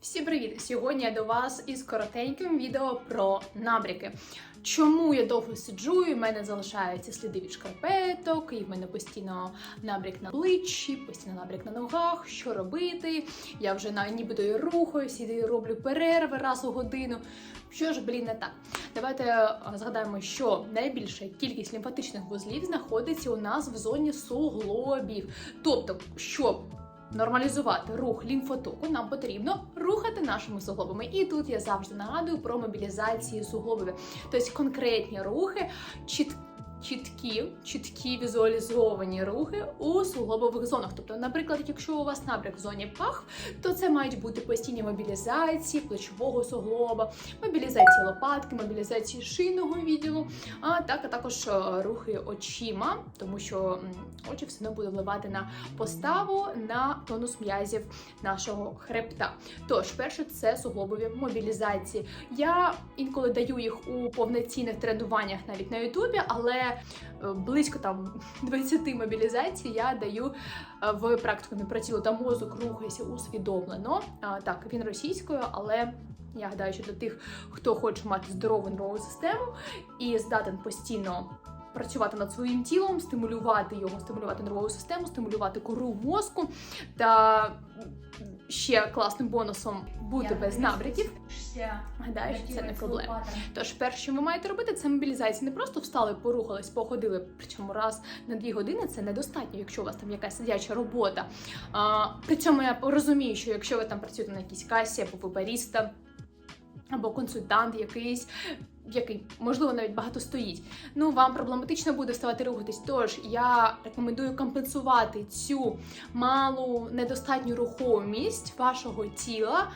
Всім привіт! Сьогодні я до вас із коротеньким відео про набряки. Чому я довго сиджу, і в мене залишаються сліди від шкарпеток, і в мене постійно набряк на обличчі, постійно набряк на ногах, що робити? Я вже на нібито і рухаюся, і роблю перерви раз у годину. Що ж, блін, не так. Давайте е, згадаємо, що найбільша кількість лімфатичних вузлів знаходиться у нас в зоні суглобів. Тобто, щоб нормалізувати рух лімфотоку, нам потрібно рухати нашими суглобами. І тут я завжди нагадую про мобілізацію суглобів. Тобто конкретні рухи, чіт, чіткі, чіткі візуалізовані рухи у суглобових зонах. Тобто, наприклад, якщо у вас набряк в зоні пах, то це мають бути постійні мобілізації плечового суглоба, мобілізації лопатки, мобілізації шийного відділу, а так а також е, рухи очима, тому що очі все одно буде впливати на поставу, на тонус м'язів нашого хребта. Тож, перше, це суглобові мобілізації. Я інколи даю їх у повноцінних тренуваннях навіть на Ютубі, але е, близько там 20 мобілізацій я даю е, в практикумі про тіло та мозок рухайся усвідомлено. Так, він російською, але. Я гадаю, що для тих, хто хоче мати здорову нервову систему і здатен постійно працювати над своїм тілом, стимулювати його, стимулювати нервову систему, стимулювати кору мозку та ще класним бонусом бути без набряків. Гадаю, що це не проблема. Тож, перше, що ви маєте робити, це мобілізація. Не просто встали, порухались, походили. Причому раз на дві години це недостатньо, якщо у вас там якась сидяча робота. А, при цьому я розумію, що якщо ви там працюєте на якійсь касі або ви баріста, або консультант якийсь. Який можливо навіть багато стоїть. Ну вам проблематично буде вставати рухатись. Тож я рекомендую компенсувати цю малу недостатню рухомість вашого тіла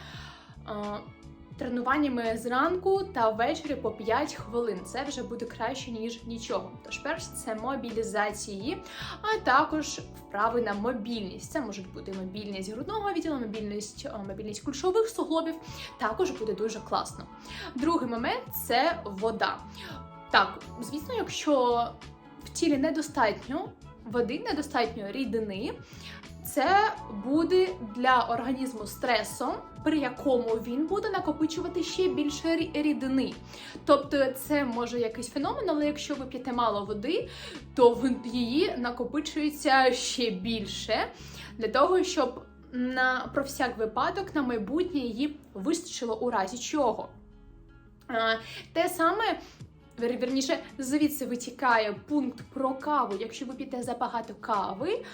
тренуваннями зранку та ввечері по 5 хвилин. Це вже буде краще ніж нічого. Тож, перш це мобілізації, а також вправи на мобільність. Це можуть бути мобільність грудного відділу, мобільність, мобільність кульшових суглобів. Також буде дуже класно. Другий момент це вода. Так, звісно, якщо в тілі недостатньо води, недостатньо рідини, це буде для організму стресом, при якому він буде накопичувати ще більше рідини. Тобто це може якийсь феномен, але якщо ви п'єте мало води, то її накопичується ще більше для того, щоб на про всяк випадок на майбутнє її вистачило у разі чого. Те саме. Вірніше, звідси витікає пункт про каву. Якщо ви п'єте забагато кави,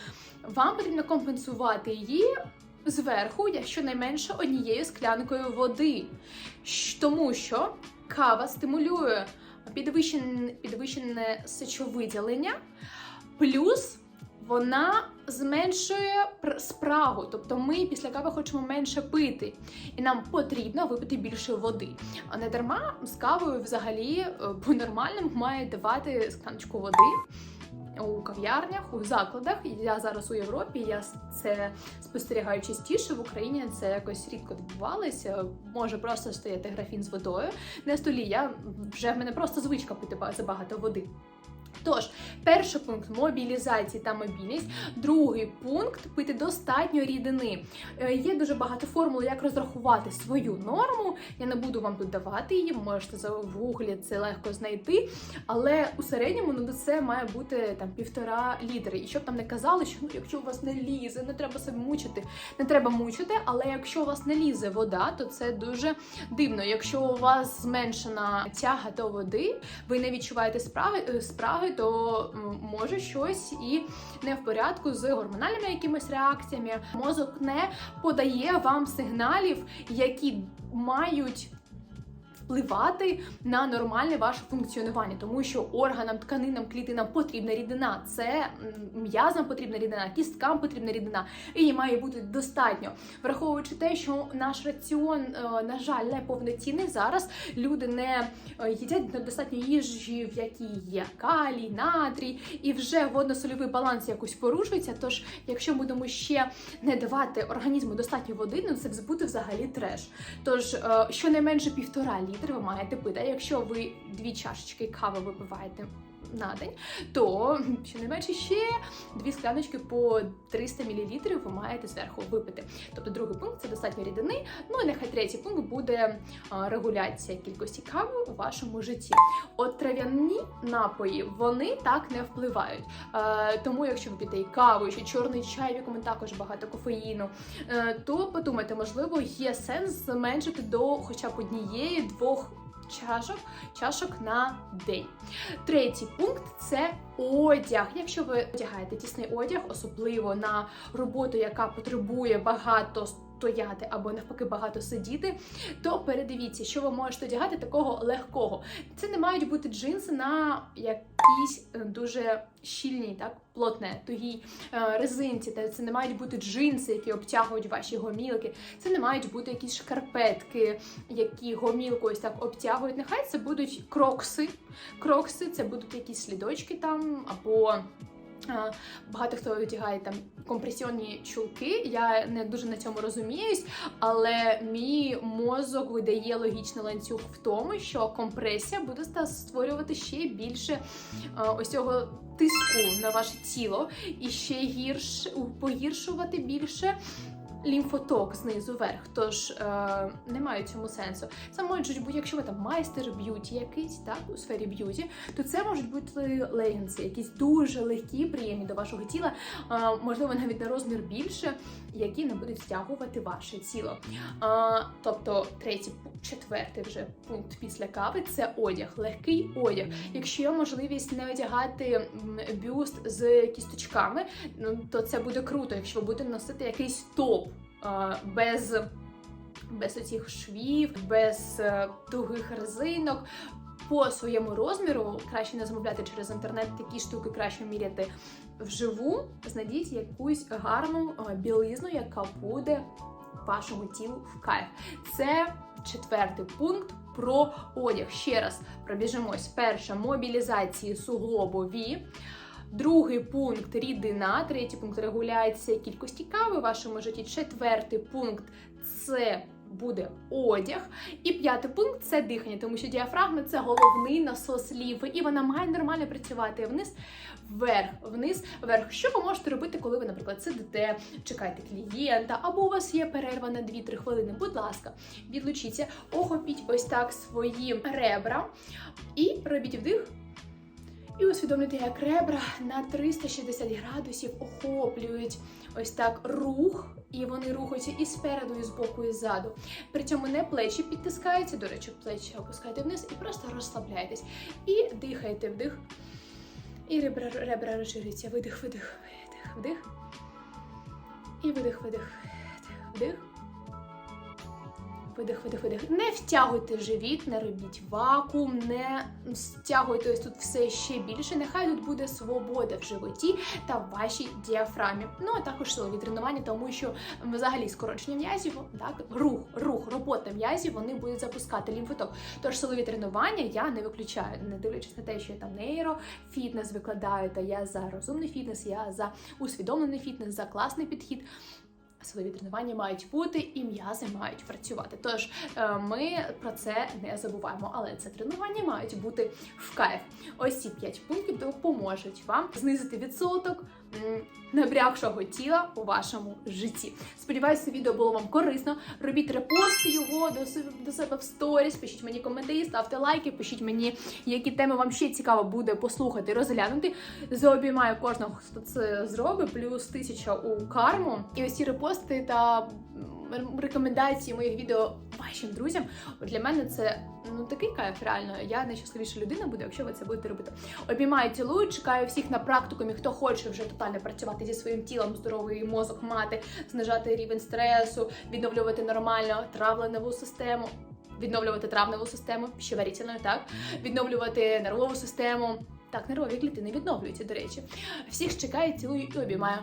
вам потрібно компенсувати її зверху, щонайменше однією склянкою води. Тому що кава стимулює підвищене, підвищене сечовиділення, плюс вона зменшує пр- спрагу. Тобто ми після кави хочемо менше пити, і нам потрібно випити більше води. А не дарма з кавою взагалі е, по-нормальному має давати скляночку води у кав'ярнях, у закладах. Я зараз у Європі. Я це спостерігаю частіше в Україні. Це якось рідко відбувалося. Може просто стояти графін з водою на столі. Я вже в мене просто звичка пити ба- забагато води. Тож, перший пункт мобілізації та мобільність. Другий пункт пити достатньо рідини. Е, Є дуже багато формул, як розрахувати свою норму. Я не буду вам тут давати її, можете за- в це легко знайти. Але у середньому ну, це має бути там півтора літри. І щоб там не казали, що ну, якщо у вас не лізе, не треба себе мучити. Не треба мучити, але якщо у вас не лізе вода, то це дуже дивно. Якщо у вас зменшена тяга до води, ви не відчуваєте справи, е, спраги, то може щось і не в порядку з гормональними якимись реакціями. Мозок не подає вам сигналів, які мають. Впливати на нормальне ваше функціонування, тому що органам, тканинам, клітинам потрібна рідина. Це м'язам потрібна рідина, кісткам потрібна рідина, і її має бути достатньо. Враховуючи те, що наш раціон, е, на жаль, не повноцінний зараз. Люди не е, їдять недостатньо їжі, в якій є калій, натрій, і вже водно-сольовий баланс якось порушується. Тож, якщо будемо ще не давати організму достатньо води, ну це буде взагалі треш. Тож, е, щонайменше півтора літри ви маєте пити. А якщо ви дві чашечки кави випиваєте на день, то щонайменше ще дві скляночки по 300 мл ви маєте зверху випити. Тобто другий пункт це достатньо рідини. Ну і нехай третій пункт буде регуляція кількості кави у вашому житті. От трав'яні напої вони так не впливають. Е, тому, якщо ви п'єте і каву, ще чорний чай, в якому також багато кофеїну, е, то подумайте, можливо, є сенс зменшити до хоча б однієї двох. Чашок, чашок на день. Третій пункт це одяг. Якщо ви одягаєте тісний одяг, особливо на роботу, яка потребує багато стояти або навпаки багато сидіти, то передивіться, що ви можете одягати такого легкого. Це не мають бути джинси на якійсь е, дуже щільній, так плотне, тугій е, резинці. Та це не мають бути джинси, які обтягують ваші гомілки. Це не мають бути якісь шкарпетки, які гомілку ось так обтягують. Нехай це будуть крокси. Крокси це будуть якісь слідочки там або. Багато хто одягає там компресіонні чулки. Я не дуже на цьому розуміюсь, але мій мозок видає логічний ланцюг в тому, що компресія буде створювати ще більше ось цього тиску на ваше тіло і ще гірше погіршувати більше. Лімфоток знизу вверх, тож е, немає цьому сенсу. Це можуть бути, якщо ви там майстер б'юті якийсь, так у сфері б'юті, то це можуть бути легінси, якісь дуже легкі, приємні до вашого тіла, е, можливо, навіть на розмір більше, які не будуть стягувати ваше тіло. А, тобто, третій, четвертий вже пункт після кави це одяг, легкий одяг. Якщо є можливість не одягати бюст з кісточками, ну то це буде круто, якщо ви будете носити якийсь топ без. Без оцих швів, без е, тугих резинок. По своєму розміру краще не замовляти через інтернет такі штуки, краще міряти вживу. Знайдіть якусь гарну е, білизну, яка буде вашому тілу в кайф. Це четвертий пункт про одяг. Ще раз пробіжимось. Перша мобілізації суглобові. Другий пункт рідина, третій пункт регуляція кількості кави в вашому житті. Четвертий пункт це буде одяг. І п'ятий пункт це дихання, тому що діафрагма це головний насос лімфи, і вона має нормально працювати вниз, вверх, вниз, вверх. Що ви можете робити, коли ви, наприклад, сидите, чекаєте клієнта, або у вас є перерва на 2-3 хвилини? Будь ласка, відлучіться, охопіть ось так свої ребра і робіть вдих. І усвідомлюйте, як ребра на 360 градусів охоплюють ось так рух, і вони рухаються і спереду, і збоку, і ззаду. При цьому не плечі підтискаються, до речі, плечі опускайте вниз і просто розслабляйтесь. І дихайте вдих. І ребра, ребра розширюються. Видих, видих, видих, вдих. І видих, видих, вдих. Видих, видих, видих. Не втягуйте живіт, не робіть вакуум, не стягуйте ось тут все ще більше. Нехай тут буде свобода в животі та в вашій діафрамі. Ну а також силові тренування, тому що взагалі скорочення м'язів, так рух, рух, робота м'язів, вони будуть запускати лімфоток. Тож силові тренування я не виключаю, не дивлячись на те, що я там нейро, фітнес викладаю, та я за розумний фітнес, я за усвідомлений фітнес, за класний підхід. Силові тренування мають бути і м'язи мають працювати. Тож е, ми про це не забуваємо, але це тренування мають бути в кайф. Ось ці 5 пунктів допоможуть вам знизити відсоток набрякшого тіла у вашому житті. Сподіваюся, відео було вам корисно. Робіть репости його до себе, до себе в сторіс, пишіть мені коментарі, ставте лайки, пишіть мені, які теми вам ще цікаво буде послухати, розглянути. Заобіймаю кожного, хто це зробить, плюс тисяча у карму. І ось ці репости та рекомендації моїх відео вашим друзям. Для мене це ну такий кайф, реально. Я найщасливіша людина буду, якщо ви це будете робити. Обіймаю, цілую, чекаю всіх на практикумі, хто хоче вже тотально працювати зі своїм тілом, здоровий мозок мати, знижати рівень стресу, відновлювати нормально травленеву систему. Відновлювати травневу систему, пищеварительну, так, відновлювати нервову систему. Так, нервові клітини відновлюються, до речі. Всіх чекаю, цілую і обіймаю.